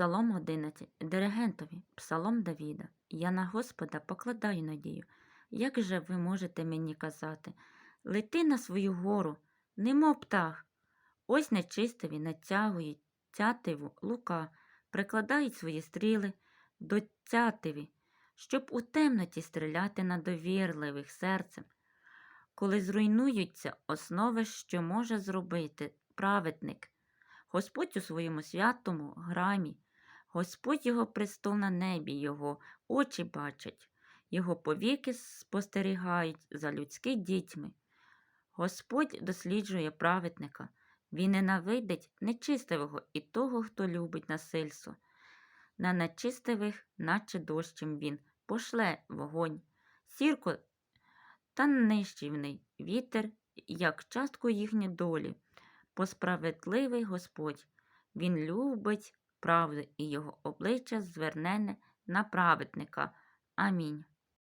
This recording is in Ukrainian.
Псалом 11. Диригентові. Псалом Давіда. Я на Господа покладаю надію. Як же ви можете мені казати? Лети на свою гору, немов птах. Ось нечистиві натягують цятиву лука, прикладають свої стріли до цятиві, щоб у темноті стріляти на довірливих серцем. Коли зруйнуються основи, що може зробити праведник. Господь у своєму святому грамі, Господь його престол на небі, його очі бачать, його повіки спостерігають за людськими дітьми. Господь досліджує праведника, він ненавидить нечистивого і того, хто любить насильство. На нечистивих, наче дощем він, пошле вогонь, сірко та нищівний вітер, як частку їхні долі. Бо справедливий Господь, Він любить правду і його обличчя звернене на праведника. Амінь.